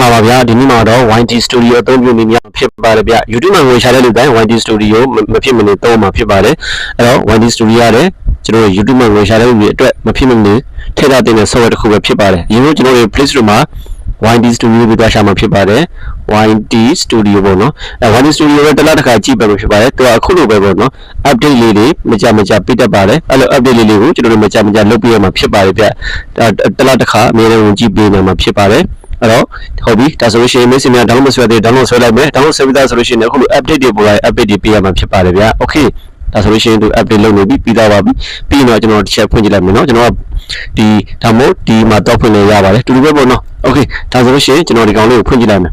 ္ဂလာပါဗျာဒီနေ့မှာတော့ YT Studio အသုံးပြုနေများဖြစ်ပါတယ်ဗျ YouTube မှာငွေရှာတဲ့လူတိုင်း YT Studio မမဖြစ်မနေသုံးမှာဖြစ်ပါတယ်အဲ့တော့ YT Studio ရတယ်ကျွန်တော်တို့ YouTube မှာငွေရှာတဲ့လူတွေအတွက်မဖြစ်မနေထည့်ထားတဲ့ software တစ်ခုပဲဖြစ်ပါတယ်ဒီလိုကျွန်တော်တို့ Play Store မှာ YT Studio ပြီးသွားရှာမှာဖြစ်ပါတယ် YT Studio ပေါ့နော်အဲ YT Studio ရဲ့တစ်လားတစ်ခါကြည့်ပဲဖြစ်ပါတယ်သူကအခုလိုပဲပေါ့နော် update လေးတွေမကြမကြပေးတတ်ပါတယ်အဲ့လို update လေးတွေကိုကျွန်တော်တို့မကြမကြလုပ်ပြရမှာဖြစ်ပါတယ်ဗျဒါတစ်လားတစ်ခါအများနဲ့ဝင်ကြည့်ပေးနေမှာဖြစ်ပါတယ် အဲ့တော့ဟုတ်ပြီဒါဆိုလို့ရှိရင် message များ download မဆွဲသေး download ဆွဲလိုက်မယ် download ဆွဲပြီးသားဆိုလို့ရှိရင်အခုလို update တွေပေါ်လာ update တွေပေးရမှာဖြစ်ပါတယ်ဗျာ okay ဒါဆိုလို့ရှိရင်သူ update လုပ်နေပြီပြီးသားပါပြီပြီးတော့ကျွန်တော်တစ်ချက်ဖွင့်ကြည့်လိုက်မယ်နော်ကျွန်တော်ကဒီဒါမို့ဒီမှာတော့ဖွင့်လို့ရပါတယ်တူတူပဲပေါ့နော် okay ဒါဆိုလို့ရှိရင်ကျွန်တော်ဒီကောင်လေးကိုဖွင့်ကြည့်လိုက်မယ်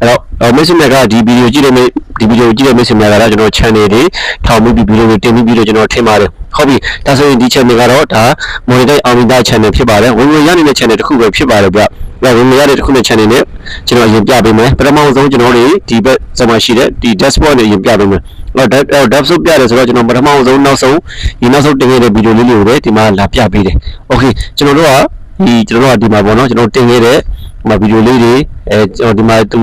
အဲ့တော့ message ကဒီဗီဒီယိုကြည့်တဲ့ဒီဗီဒီယိုကြည့်တဲ့ message များကတော့ကျွန်တော် channel တွေထောင်ပြီးဗီဒီယိုတွေတင်ပြီးပြီးတော့ကျွန်တော်ထင်ပါတယ်ဟုတ်ပြီဒါဆိုရင်ဒီ channel ကတော့ဒါ monitor အောင်မိသား channel ဖြစ်ပါတယ်ဝင်ဝင်ရနေတဲ့ channel တစ်ခုပဲဖြစ်ပါတယ်ဗျဒါဝင်ဝင်ရတဲ့တစ်ခုနဲ့ channel နဲ့ကျွန်တော်အရင်ပြပေးမယ်ပထမဆုံးကျွန်တော်တို့ဒီဘက်စမှာရှိတဲ့ဒီ dashboard နဲ့အရင်ပြပေးမယ်တော့ dashboard ပြတယ်ဆိုတော့ကျွန်တော်ပထမဆုံးနောက်ဆုံးဒီနောက်ဆုံးတင်ခဲ့တဲ့ဗီဒီယိုလေးတွေကိုလည်းဒီမှာလာပြပေးတယ် okay ကျွန်တော်တို့ကဒီကျွန်တော်တို့ကဒီမှာပေါ့နော်ကျွန်တော်တင်ခဲ့တဲ့ဒီ မှာဗီဒီယိုလေးတွေအဲကျွန်တော်ဒီမှာသူ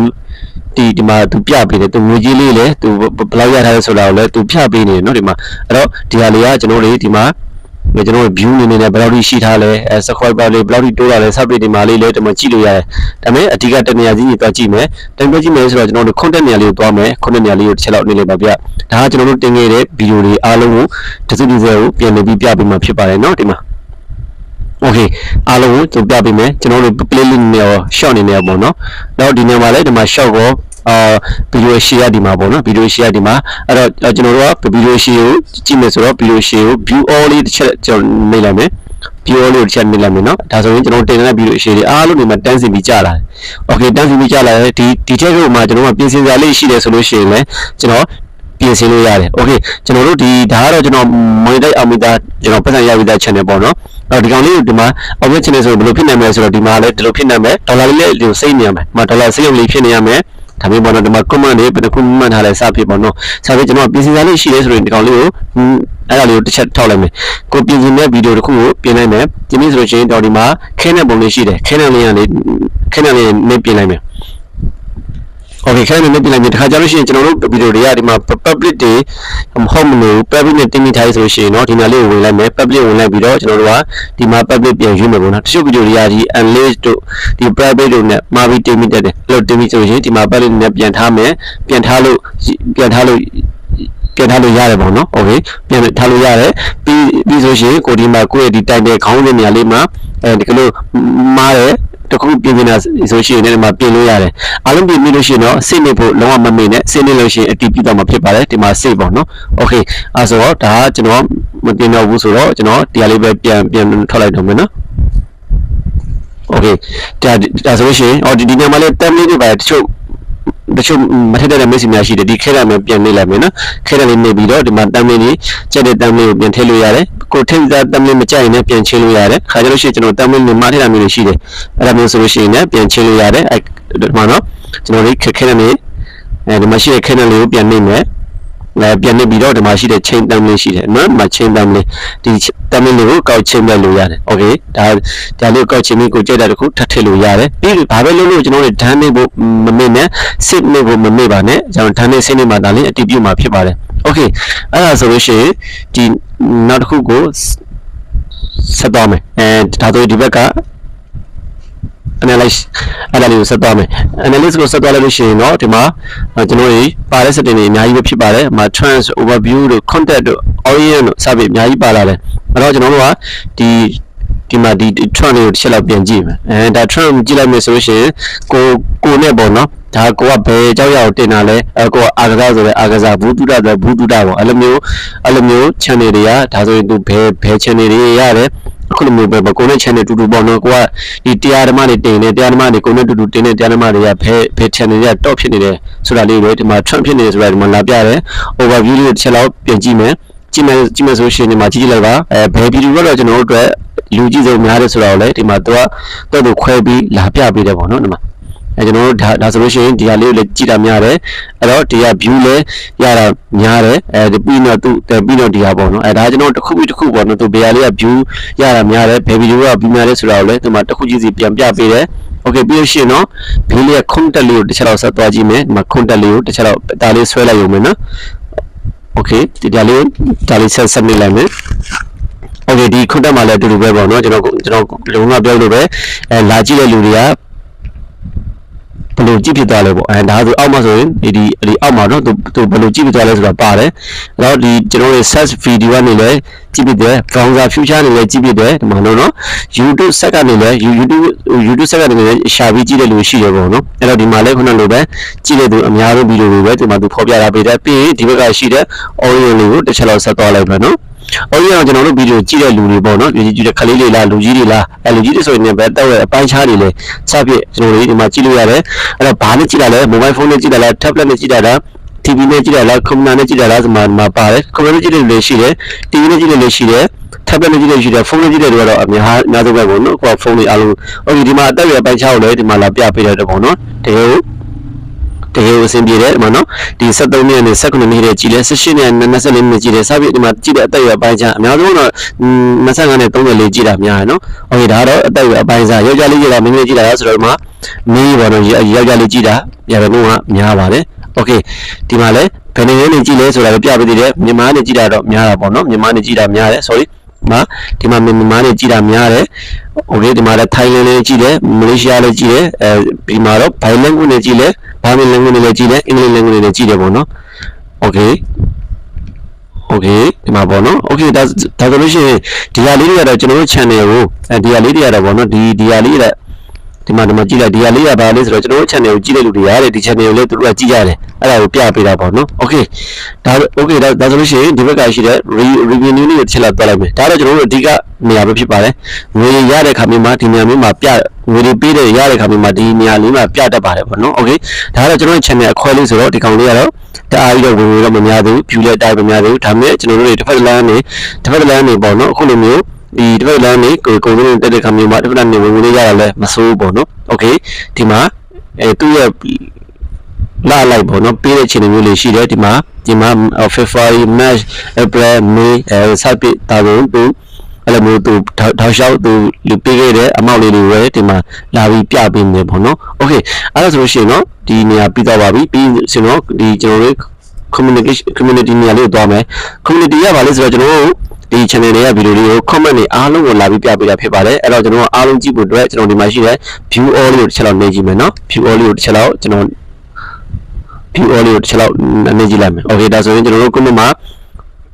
ဒီဒီမှာသူပြပေးတယ်သူငွေကြီးလေးလေသူဘယ်လောက်ရထားလဲဆိုတာကိုလည်းသူပြပေးနေတယ်เนาะဒီမှာအဲ့တော့ဒီဟာလေးကကျွန်တော်တို့ဒီမှာကျွန်တော်တို့ view နေနေနဲ့ဘယ်လောက်ထိရှိထားလဲအဲ subscriber လေးဘယ်လောက်ထိတိုးတာလဲ subscribe ဒီမှာလေးလည်းဒီမှာကြည့်လို့ရတယ်ဒါပေမဲ့အဓိကတနေရာကြီးကြီးသွားကြည့်မယ်တန်ပြကြည့်မယ်ဆိုတော့ကျွန်တော်တို့ content နေရာလေးကိုသွားမယ် content နေရာလေးကိုတစ်ချက်လောက်နေလိုက်ပါဗျဒါကကျွန်တော်တို့တင်ခဲ့တဲ့ဗီဒီယိုတွေအားလုံးကိုတစ်စုတစ်စက်ကိုပြန်လည်ပြီးပြပေးမှာဖြစ်ပါတယ်เนาะဒီမှာ okay အားလုံးကိုသူပြပေးမယ်ကျွန်တော်တို့ playlist နဲ့ရော short နေနေရောပေါ့နော်နောက်ဒီနေရာမှာလည်းဒီမှာ short ကိုအာဗီဒီယို share ဒီမှာပေါ့နော်ဗီဒီယို share ဒီမှာအဲ့တော့ကျွန်တော်တို့ကဗီဒီယို share ကိုကြည့်မယ်ဆိုတော့ဗီဒီယို share ကို view all လေးတစ်ချက်ကျွန်တော်နေလိုက်မယ် view all လေးတစ်ချက်နေလိုက်မယ်နော်ဒါဆိုရင်ကျွန်တော်တင်တဲ့ဗီဒီယို share တွေအားလုံးဒီမှာတန်းစီပြီးကြာလာတယ် okay တန်းစီပြီးကြာလာတယ်ဒီဒီထက်ကိုမှကျွန်တော်ကပြင်ဆင်စရာလေးရှိတယ်ဆိုလို့ရှိရင်လည်းကျွန်တော် ပြင်ဆင်လို့ရတယ်။ Okay ကျွန်တော်တို့ဒီဒါကတော့ကျွန်တော် monitor အောင်မိသားကျွန်တော်ပတ်စံရပြီးသား channel ပေါ့နော်။အဲ့ဒီကောင်လေးကိုဒီမှာ object channel ဆိုဘယ်လိုဖြစ်နိုင်မလဲဆိုတော့ဒီမှာလည်းဒီလိုဖြစ်နိုင်မယ်။ဒေါ်လာလေးလေးဒီစိတ်နေရမယ်။မဒေါ်လာစိတ်ရုံလေးဖြစ်နေရမယ်။ဒါမျိုးပေါ့နော်ဒီမှာ comment တွေဘယ်တစ်ခုမှတ်ထားလဲစဖြစ်ပေါ့နော်။ဆက်ပြီးကျွန်တော်ပြင်ဆင်စရာလေးရှိတယ်ဆိုရင်ဒီကောင်လေးကိုအဲ့ဒါလေးကိုတစ်ချက်ထောက်လိုက်မယ်။ကိုပြင်ဆင်တဲ့ဗီဒီယိုတစ်ခုကိုပြင်လိုက်မယ်။ဒီနေ့ဆိုလို့ရှိရင်တော့ဒီမှာခဲတဲ့ပုံလေးရှိတယ်။ခဲတဲ့လေးကလေးခဲတဲ့လေးနဲ့ပြင်လိုက်မယ်။ okay ခိုင်းနေနေပြင်လိုက်ပြီတခါကြလို့ရှိရင်ကျွန်တော်တို့ဗီဒီယိုတွေကဒီမှာ public တွေမဟုတ်မလို့ public နဲ့တင်မိထားဆိုလို့ရှိရင်เนาะဒီမှာလေးကိုဝင်လိုက်မယ် public ဝင်လိုက်ပြီးတော့ကျွန်တော်တို့ကဒီမှာ public ပြန်ယူမယ်ပေါ့နော်တချို့ဗီဒီယိုတွေကဒီ unlist တို့ဒီ private တို့နဲ့မှာပြီးတင်မိတတ်တယ်အဲ့လိုတင်မိဆိုရင်ဒီမှာ public နဲ့ပြန်ထားမယ်ပြန်ထားလို့ပြန်ထားလို့ပြန်ထားလို့ရတယ်ပေါ့နော်။ Okay ပြန်ထားလို့ရတယ်။ပြီးပြီးဆိုရှင်ကိုဒီမှာကိုယ့်ရဲ့ဒီ title ခေါင်းစဉ်နေရာလေးမှာအဲဒီကလို့မားတယ် တခုပြင်ပြင်တာဆိုရှင်လည်းဒီမှာပြင်လို့ရတယ်။အားလုံးပြင်ပြီးလို့ရှိရင်တော့စိတ်နေဖို့လုံးဝမမေ့နဲ့စိတ်နေလို့ရှိရင်အတီးပြတော့မှာဖြစ်ပါတယ်ဒီမှာစိတ်ပေါ့နော်။ Okay အဲဆိုတော့ဒါကကျွန်တော်မပြင်တော့ဘူးဆိုတော့ကျွန်တော်ဒီဟာလေးပဲပြန်ပြန်ထွက်လိုက်တော့မယ်နော်။ Okay ဒါဒါဆိုလို့ရှိရင်အော်ဒီဒီညမှာလည်း template တွေပါတချို့ တချို့မထက်တဲ့ message များရှိတယ်ဒီခဲရမယ်ပြန်နေလိုက်မယ်နော်ခဲရလေးနေပြီးတော့ဒီမှာတမ်းလေးကြီးချက်တဲ့တမ်းလေးကိုပြန်ထည့်လို့ရတယ်ကိုထည့်တဲ့တမ်းလေးမကြိုက်ရင်လည်းပြန်ချင်းလို့ရတယ်ခါကြလို့ရှိရင်ကျွန်တော်တမ်းလေးနဲ့မထည့်တာမျိုးတွေရှိတယ်အဲ့ဒါမျိုးဆိုလို့ရှိရင်လည်းပြန်ချင်းလို့ရတယ်အဲ့ဒီမှာနော်ကျွန်တော်လေးခဲခဲနဲ့အဲဒီမှာရှိတဲ့ခဲနဲ့လေးကိုပြန်နေမယ် အဲပြန်နေပြီးတော့ဒီမှာရှိတဲ့ chain thumbnail ရှိတယ်နော်ဒီမှာ chain thumbnail ဒီ thumbnail လေးကိုကောက်ချိန်ပြလို့ရတယ် okay ဒါဒါလေးကိုကောက်ချိန်ပြီးကိုကြိုက်တာတခုထပ်ထည့်လို့ရတယ်ပြီးဘာပဲလုပ်လို့ကျွန်တော်တို့ done နေဖို့မမေ့နဲ့ save နေဖို့မမေ့ပါနဲ့ကျွန်တော် done နေ save နေမှာဒါလေးအတည်ပြုမှာဖြစ်ပါတယ် okay အဲ့ဒါဆိုလို့ရှိရင်ဒီနောက်တစ်ခုကိုဆက်သွားမယ်အဲဒါဆိုဒီဘက်က analyze အဲ့ဒါလေးကိုဆက်သွားမယ် analyze ကိုဆက်သွားလိုက်လို့ရှိရင်တော့ဒီမှာကျွန်တော်တို့ပါတဲ့ setting တွေအများကြီးပဲဖြစ်ပါတယ်။မှာ trans overview တို့ content တို့ orient တို့စသည်အများကြီးပါလာတယ်။အဲ့တော့ကျွန်တော်တို့ကဒီဒီမှာဒီ trend လေးကိုတစ်ချက်လောက်ပြန်ကြည့်မယ်။အဲဒါ trend ကြည့်လိုက်မယ်ဆိုလို့ရှိရင်ကိုကိုနဲ့ပေါ့နော်။ဒါကိုကဘယ်ကြောက်ရအောင်တင်တာလဲအဲကိုကအာကစားဆိုတဲ့အာကစားဘူးတုဒဆိုဘူးတုဒပေါ့အဲ့လိုမျိုးအဲ့လိုမျိုး channel တွေကဒါဆိုရင်သူဘယ်ဘယ် channel တွေရတယ်အ ခုလိုမျိုးပဲကိုနဲ့ channel တူတူပေါ့နော်ကိုကဒီတရားဓမ္မတွေတင်နေတရားဓမ္မတွေကိုနဲ့တူတူတင်နေတရားဓမ္မတွေကဘယ်ဘယ် channel တွေက top ဖြစ်နေတယ်ဆိုတာလေးတွေဒီမှာ trend ဖြစ်နေတယ်ဆိုတာဒီမှာလာပြတယ် overview လေးတစ်ချက်လောက်ပြင်ကြည့်မယ်ကြည့်မယ်ကြည့်မယ်ဆိုရှင်ဒီမှာကြည့်ကြည့်လိုက်ပါအဲဘယ်ဗီဒီယိုကတော့ကျွန်တော်တို့အတွက်လူကြည့်ဆုံးများတယ်ဆိုတာကိုလည်းဒီမှာသူကတော့သူခွဲပြီးလာပြပေးတယ်ပေါ့နော်ဒီမှာ အဲကျွန်တော်တို့ဒါဒါဆိုလို့ရှိရင်ဒီဟာလေးကိုလည်းကြည့်တာများတယ်အဲ့တော့ဒီဟာ view လည်းရတာများတယ်အဲဒီပြီးတော့သူပြီးတော့ဒီဟာပေါ့နော်အဲဒါကျွန်တော်တစ်ခုပြီးတစ်ခုပေါ့နော်သူဘယ်ဟာလေးက view ရတာများတယ်ဘယ်ဗီဒီယိုက view များလဲဆိုတာကိုလည်းဒီမှာတစ်ခုချင်းစီပြန်ပြပေးတယ်โอเคပြီးလို့ရှိရင်တော့ ဘေးလေးကခုံးတက်လေးကိုတစ်ချက်တော့ဆက်သွားကြည့်မယ်ဒီမှာခုံးတက်လေးကိုတစ်ချက်တော့ဒါလေးဆွဲလိုက်ရုံပဲနော်โอเคဒီဒါလေးဒါလေးဆက်ဆက်နေလိုက်မယ်โอเคဒီခုံးတက်မှာလည်းအတူတူပဲပေါ့နော်ကျွန်တော်ကျွန်တော်လုံးဝပြောလို့ပဲအဲလာကြည့်တဲ့လူတွေက ဘယ်လိုကြည့်ဖြစ်သွားလဲပေါ့အဲဒါဆိုအောက်မှာဆိုရင်ဒီဒီဒီအောက်မှာနော်သူသူဘယ်လိုကြည့်ဖြစ်သွားလဲဆိုတာပါတယ်အဲ့တော့ဒီကျွန်တော်တို့ search video ကနေလည်းကြည့်ဖြစ်တယ် browser future နေလည်းကြည့်ဖြစ်တယ်ဒီမှာနော်နော် YouTube ဆက်ကနေလည်း YouTube YouTube ဆက်ကနေလည်းရှာပြီးကြည့်တဲ့လူရှိတယ်ပေါ့နော်အဲ့တော့ဒီမှာလည်းခုနလိုပဲကြည့်တဲ့သူအများဆုံးဗီဒီယိုတွေပဲဒီမှာသူဖော်ပြတာပေးတယ်ပြီးရင်ဒီဘက်ကရှိတဲ့ audio လေးကိုတစ်ချက်လောက်ဆက်သွားလိုက်မယ်နော် audio ကကျွန်တော်တို့ဗီဒီယိုကြည့်တဲ့လူတွေပေါ့နော်ဒီကြည့်တဲ့ခလေးလေးလားလူကြီးတွေလားအဲလူကြီးတွေဆိုရင်လည်းပဲတက်ရဲ့အပိုင်းခြားတွေလေစပြည့်ကျွန်တော်တို့ဒီမှာကြည့်လို့ရတယ်အဲ့တော့ဘာနဲ့ကြည့်တာလဲ mobile phone နဲ့ကြည့်တာလား tablet နဲ့ကြည့်တာလား TV နဲ့ကြည့်တာလား computer နဲ့ကြည့်တာလားဆိုမှမှာပါတယ် computer နဲ့ကြည့်တဲ့လူတွေရှိတယ် TV နဲ့ကြည့်တဲ့လူရှိတယ် tablet နဲ့ကြည့်တဲ့လူရှိတယ်ဖုန်းနဲ့ကြည့်တဲ့လူကတော့အများအများဆုံးပဲပေါ့နော်ကိုကဖုန်းတွေအားလုံး okay ဒီမှာအတက်ရပိုင်းခြားကိုလည်းဒီမှာလာပြပေးတဲ့တော့ပေါ့နော်တကယ်ကို တကယ်ကိုအဆင်ပြေတယ်ဒီမှာနော်ဒီ73မိနစ်နဲ့19မိနစ်ကြည့်လဲ18နဲ့24မိနစ်ကြည့်လဲစပြီးဒီမှာကြည့်တဲ့အတက်ရပိုင်းခြားအများဆုံးတော့25နဲ့34ကြည့်တာများတယ်နော် okay ဒါကတော့အတက်ရအပိုင်းခြားယောက်ျားလေးကြည့်တာမိန်းကလေးကြည့်တာဆိုတော့ဒီမှာမင်းပေါ့နော်ယောက်ျားလေးကြည့်တာရာခိုင်နှုန်းကများပါတယ် okay ဒီမှာလဲဘယ်နေနေကြည့်လဲဆိုတာကိုပြပေးသေးတယ်မြန်မာနဲ့ကြည့်တာတော့များတာပေါ့နော်မြန်မာနဲ့ကြည့်တာများတယ် sorry မှာဒီမှာမြန်မာနဲ့ကြည့်တာများတယ် okay ဒီမှာလည်း Thailand နဲ့ကြည့်တယ်မလေးရှားလည်းကြည့်တယ်အဲဒီမှာတော့ Thai language နဲ့ကြည့်တယ် ဘာမင်း language နဲ့လည်းကြည့်တယ်အင်္ဂလိပ် language နဲ့ကြည့်တယ်ပေါ့နော် okay okay ဒီမှာပေါ့နော် okay ဒါဒါဆိုလို့ရှိရင်ဒီဟာလေးတွေကတော့ကျွန်တော်တို့ channel ကိုအဲဒီဟာလေးတွေကတော့ပေါ့နော်ဒီဒီဟာလေးတွေဒီမှာဒီမှာကြည့်လိုက်ဒီဟာလေးကဘာလဲဆိုတော့ကျွန်တော်တို့ channel ကိုကြည့်လိုက်လို့တရားတယ်ဒီ channel ကိုလည်းသူတို့ကကြည့်ရတယ် အဲ့ဒါကိုပြပေးတာပေါ့နော် okay ဒါ okay ဒါဒါဆိုလို့ရှိရင်ဒီဘက်ကရှိတဲ့ review လေးကိုတစ်ချက်လောက်တွက်လိုက်မယ်ဒါတော့ကျွန်တော်တို့အဓိကနေရာပဲဖြစ်ပါတယ်ငွေရတဲ့ခါမျိုးမှာဒီနေရာမျိုးမှာပြငွေတွေပေးတဲ့ရတဲ့ခါမျိုးမှာဒီနေရာလေးမှာပြတတ်ပါတယ်ပေါ့နော် okay ဒါကတော့ကျွန်တော်တို့ channel အခွဲလေးဆိုတော့ဒီကောင်လေးကတော့တအားပြီးတော့ဝင်ဝင်တော့မများသေးဘူး view လည်းတိုင်းမများသေးဘူးဒါပေမဲ့ကျွန်တော်တို့တွေတစ်ဖက်လမ်းနေတစ်ဖက်လမ်းနေပေါ့နော်အခုလိုမျိုးဒီတစ်ဖက်လမ်းနေကိုကိုယ်ကိုယ်တက်တဲ့ခါမျိုးမှာတစ်ဖက်လမ်းနေဝင်ဝင်လေးရတာလည်းမဆိုးဘူးပေါ့နော် okay ဒီမှာအဲသူ့ရဲ့ လာလိုက်ပေါ့နော်ပေးတဲ့ချိန်မျိုးလေးရှိတယ်ဒီမှာဒီမှာ February March April May အဲစပြတာကိုသူအဲ့လိုမျိုးသူထောက်လျှောက်သူလူပေးခဲ့တဲ့အမောက်လေးတွေပဲဒီမှာလာပြီးပြပေးနေပေါ့နော်။ Okay အဲ့ဒါဆိုလို့ရှိရင်တော့ဒီနေရာပြီးသွားပါပြီ။ပြီးဆိုတော့ဒီကျွန်တော်တို့ communication community နေရာလေးကိုသွားမယ်။ community ကဘာလဲဆိုတော့ကျွန်တော်တို့ဒီ channel တွေကဗီဒီယိုလေးကို comment တွေအားလုံးကိုလာပြီးပြပေးတာဖြစ်ပါတယ်အဲ့တော့ကျွန်တော်အားလုံးကြည့်ဖို့အတွက်ကျွန်တော်ဒီမှာရှိတဲ့ view all လေးကိုတစ်ချက်လောက်နေကြည့်မယ်နော် view all လေးကိုတစ်ချက်လောက်ကျွန်တော် view all လေးကိုတစ်ချက်လောက်နေကြည့်လိုက်မယ် okay ဒါဆိုရင်ကျွန်တော်တို့ comment မှာ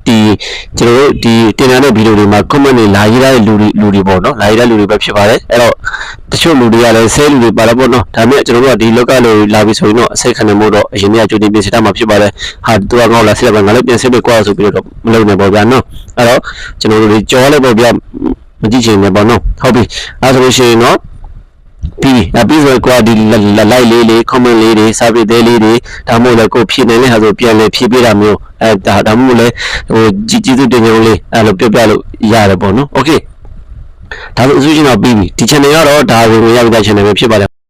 ဒီကျွန်တော်တို့ဒီတင်ထားတဲ့ဗီဒီယိုတွေမှာ comment တွေလာရေးတဲ့လူတွေလူတွေပေါ့နော်လာရေးတဲ့လူတွေပဲဖြစ်ပါတယ်အဲ့တော့တချို့လူတွေကလည်းဆဲလူတွေပါတော့ပေါ့နော်ဒါပေမဲ့ကျွန်တော်တို့ကဒီလောကလိုလာပြီဆိုရင်တော့အစိတ်ခံနေမို့တော့အရင်ကကြိုတင်ပြင်ဆင်ထားမှာဖြစ်ပါတယ်ဟာသူကငေါ့လာဆက်ပါငါလည်းပြင်ဆင်ပေးကွာဆိုပြီးတော့မလုပ်နဲ့ပေါ့ဗျာနော်အဲ့တော့ကျွန်တော်တို့တွေကြောလိုက်ပေါ့ဗျာမကြည့်ချင်နဲ့ပေါ့နော်ဟုတ်ပြီအဲ့ဆိုလို့ရှိရင်တော့ ပြီးအပြီးဆိုကွာဒီလိုက်လေးလေး comment လေးတွေ service သေးလေးတွေဒါမှမဟုတ်လည်းကိုဖြည့်နိုင်တဲ့ဟာဆိုပြန်လေဖြည့်ပေးတာမျိုးအဲဒါဒါမှမဟုတ်လည်းဟိုကြည်ကြည်သူတင်ကြုံလေးအဲ့လိုပြပြလို့ရတယ်ပေါ့နော် okay ဒါဆိုအစူးချင်းတော့ပြီးပြီဒီ channel ကတော့ဒါဝင်ဝင်ရပြီးသား channel ပဲဖြစ်ပါတယ်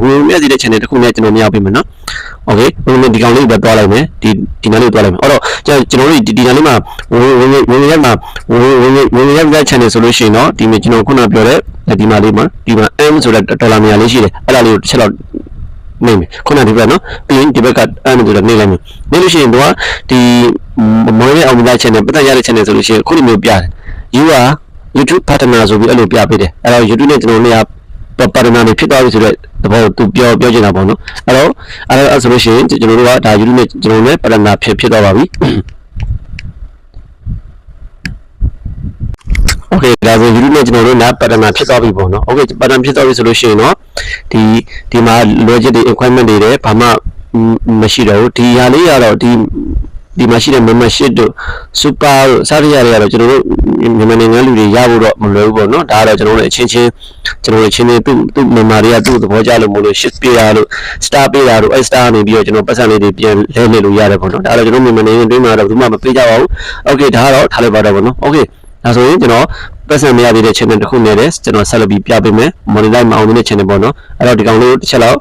ဝင်မြတ်စီတဲ့ channel တစ်ခုနဲ့ကျွန်တော်မရောက်ပြီမယ်နော် okay ဝင်ဒီကောင်လေးပဲတွားလိုက်မယ်ဒီဒီနားလေးတွားလိုက်မယ်အဲ့တော့ကျွန်တော်တို့ဒီဒီနားလေးမှာဝင်ဝင်ဝင်ရက်မှာဝင်ဝင်ဝင်ရက်တဲ့ channel ဆိုလို့ရှိရင်တော့ဒီမှာကျွန်တော်ခုနပြောတဲ့ဒီမှာလေးမှာဒီမှာ M ဆိုတဲ့ဒေါ်လာများလေးရှိတယ်အဲ့ဒါလေးကိုတစ်ချက်တော့နေမယ်ခုနဒီဘက်နော်ပြီးရင်ဒီဘက်က M ဆိုတဲ့နေလိုက်မယ်နေလို့ရှိရင်တော့ဒီမွေးတဲ့အောင်မြတ် channel ပတ်သက်ရတဲ့ channel ဆိုလို့ရှိရင်ခုလိုမျိုးပြတယ် you are YouTube partner ဆိုပြီးအဲ့လိုပြပေးတယ်အဲ့တော့ YouTube နဲ့ကျွန်တော်တို့က ပါရနာတွေဖြစ်သွားပြီဆိုတော့တဘောသူပြောပြောချင်တာပေါ့နော်အဲ့တော့အဲ့တော့ဆိုလို့ရှိရင်ကျွန်တော်တို့ကဒါ YouTube နဲ့ကျွန်တော်တို့နဲ့ပါရနာဖြစ်ဖြစ်သွားပါပြီ โอเคဒါဆို YouTube နဲ့ကျွန်တော်တို့နား pattern မှာဖြစ်သွားပြီပေါ့နော်โอเค pattern ဖြစ်သွားပြီဆိုလို့ရှိရင်တော့ဒီဒီမှာ logic တွေ equipment တွေလည်းဘာမှမရှိတော့ဘူးဒီဟာလေးကတော့ဒီ ဒီမှာရှိတဲ့ membership တို့ super တို့စသည်ရတွေကတော့ကျွန်တော်တို့မြန်မာနိုင်ငံလူတွေရဖို့တော့မလွယ်ဘူးပေါ့နော်ဒါကတော့ကျွန်တော်တို့အချင်းချင်းကျွန်တော်တို့အချင်းချင်းသူ့သူ့ member တွေကသူ့သဘောကျလို့မလို့ shift ပေးတာလို့ star ပေးတာတို့ extra နေပြီးတော့ကျွန်တော်ပတ်စံလေးတွေပြန်လဲနေလို့ရတယ်ပေါ့နော်ဒါကတော့ကျွန်တော်မြန်မာနိုင်ငံတွင်းမှာတော့ဘူးမှမပေးကြပါဘူး okay ဒါကတော့ထားလိုက်ပါတော့ပေါ့နော် okay ဒါဆိုရင်ကျွန်တော်ပတ်စံမရသေးတဲ့ channel တစ်ခုနဲ့လည်းကျွန်တော်ဆက်လက်ပြီးပြပေးမယ် monetize မအောင်တဲ့ channel ပေါ့နော်အဲ့တော့ဒီကောင်လေးကိုတစ်ချက်လောက်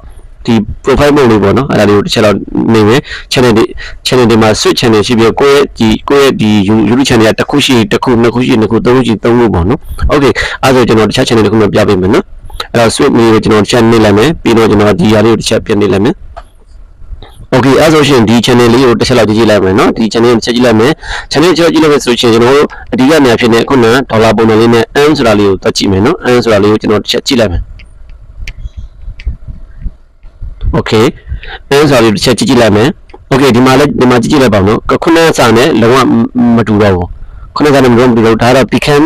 ဒီ profile mode လေးပေါ့နော်အဲ့ဒါလေးကိုတစ်ချက်လောက်နေမယ် channel တွေ channel တွေမှာ switch channel ရှိပြီးတော့ကိုယ့်ရဲ့ဒီကိုယ့်ရဲ့ဒီ YouTube channel ကတစ်ခုရှိတစ်ခုနှစ်ခုရှိနှစ်ခုသုံးခုရှိသုံးခုပေါ့နော် okay အဲ့ဒါဆိုကျွန်တော်တခြား channel တစ်ခုမှပြပေးမယ်နော်အဲ့တော့ switch မျိုးကိုကျွန်တော်တစ်ချက်နေလိုက်မယ်ပြီးတော့ကျွန်တော်ဒီဟာလေးကိုတစ်ချက်ပြန်နေလိုက်မယ် Okay အဲ့ဆိုရှင်ဒီ channel လေးကိုတစ်ချက်လောက်ကြည့်ကြည့်လိုက်မယ်နော်ဒီ channel ကိုတစ်ချက်ကြည့်လိုက်မယ် channel တစ်ချက်ကြည့်လိုက်မယ်ဆိုရှင်ကျွန်တော်တို့အဓိကနေဖြစ်နေခုနဒေါ်လာပုံစံလေးနဲ့ earn ဆိုတာလေးကိုတွက်ကြည့်မယ်နော် earn ဆိုတာလေးကိုကျွန်တော်တစ်ချက်ကြည့်လိုက်မယ် Okay earn ဆိုတာလေးတစ်ချက်ကြည့်ကြည့်လိုက်မယ် Okay ဒီမှာလည်းဒီမှာကြည့်ကြည့်လိုက်ပါဦးနော်ခုနစာနဲ့လုံးဝမတူတော့ဘူးခုနကလည်းမတူတော့ဒါတော့ become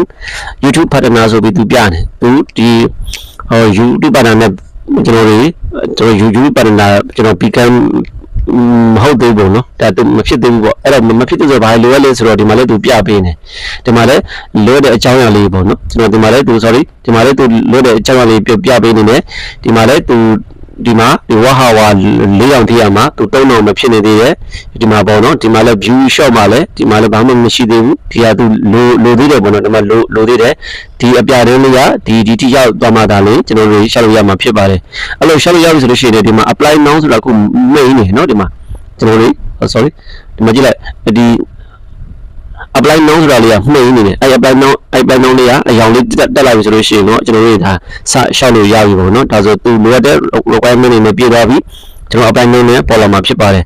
YouTube partner ဆိုပြီးသူပြတယ်သူဒီဟို YouTube partner နဲ့ကျွန်တော်တွေကျွန်တော် YouTube partner ကျွန်တော် become မဟုတ်သေးဘူးနော်ဒါသူမဖြစ်သေးဘူးပေါ့အဲ့တော့မဖြစ်သေးဆိုဘာလိုရလဲဆိုတော့ဒီမှာလည်းသူပြပေးနေဒီမှာလည်းလိုတဲ့အကြောင်းအရာလေးပေါ့နော်ကျွန်တော်ဒီမှာလည်းသူ sorry ဒီမှာလည်းသူလိုတဲ့အကြောင်းအရာလေးပြပြပေးနေတယ်ဒီမှာလည်းသူ ဒီမှာဒီဝဟာဝါ၄ရောင်ထိရမှာသူ၃အောင်မဖြစ်နေသေးတယ်ဒီမှာပေါ့နော်ဒီမှာလည်း view shot မှာလည်းဒီမှာလည်းဘာမှမရှိသေးဘူးဒီဟာသူလိုလိုသေးတယ်ပေါ့နော်ဒီမှာလိုလိုသေးတယ်ဒီအပြတင်းလေးကဒီဒီတိရောက်သွားမှဒါလေးကျွန်တော်တို့ရှာလို့ရမှာဖြစ်ပါတယ်အဲ့လိုရှာလို့ရပြီဆိုလို့ရှိရင်ဒီမှာ apply now ဆိုတာခုမိတ်နေနော်ဒီမှာကျွန်တော်တို့ sorry ဒီမှာကြည့်လိုက်ဒီ apply now ဆိုတာလေးကမှိန်နေတယ်အဲ့ apply now အဲ့ apply now လေးကအယောင်လေးတက်တက်လိုက်ပြီဆိုလို့ရှိရင်တော့ကျွန်တော်တို့ဒါစရှောက်လို့ရပြီပေါ့နော်ဒါဆိုသူလိုအပ်တဲ့ requirement တွေနဲ့ပြည့်သွားပြီကျွန်တော် apply now နဲ့ပေါ်လာမှာဖြစ်ပါတယ်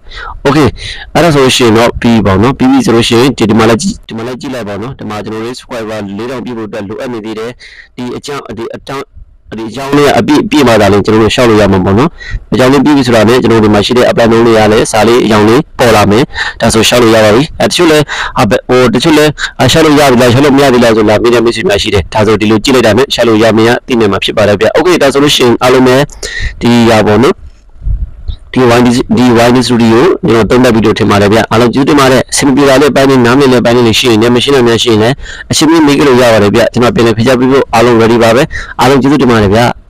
okay အဲ့ဒါဆိုလို့ရှိရင်တော့ပြီးပါတော့ပြီးပြီဆိုလို့ရှိရင်ဒီမှာလည်းဒီမှာလည်းကြည့်လိုက်ပါတော့ဒီမှာကျွန်တော်တို့ subscriber 4000ပြည့်ဖို့အတွက်လိုအပ်နေသေးတယ်ဒီအကြောင်းဒီအကြောင်း ဒီအကြောင်းလေးကအပြည့်ပြည့်မှသာလေကျွန်တော်တို့ရှောက်လို့ရမှာပေါ့နော်။အကြောင်းလေးပြည့်ပြီဆိုတာနဲ့ကျွန်တော်တို့ဒီမှာရှိတဲ့ apply လုံးလေးရလဲစာလေးအကြောင်းလေးပေါ်လာမယ်။ဒါဆိုရှောက်လို့ရပါပြီ။အဲတချို့လဲဟိုတချို့လဲရှောက်လို့ရပြီလားရှောက်လို့မရပြီလားဆိုလာမိတဲ့ message များရှိတယ်။ဒါဆိုဒီလိုကြည့်လိုက်တာနဲ့ရှောက်လို့ရမရသိနေမှာဖြစ်ပါတယ်ဗျ။ Okay ဒါဆိုလို့ရှိရင်အားလုံးပဲဒီရပါတော့ ဒီ YD ဒီ YD Studio ကျွန်တော်သုံးသပ်ဗီဒီယိုထင်ပါတယ်ဗျအားလုံးကျေးဇူးတင်ပါတယ်စင်ပီလာလေးပိုင်းလေးနားမလည်လေးပိုင်းလေးရှိရင်လည်းမရှိနိုင်များရှိရင်လည်းအရှင်မမေးကြလို့ရပါတယ်ဗျကျွန်တော်ပြန်လည်ဖိချပေးဖို့အားလုံး ready ပါပဲအားလုံးကျေးဇူးတင်ပါတယ်ဗျ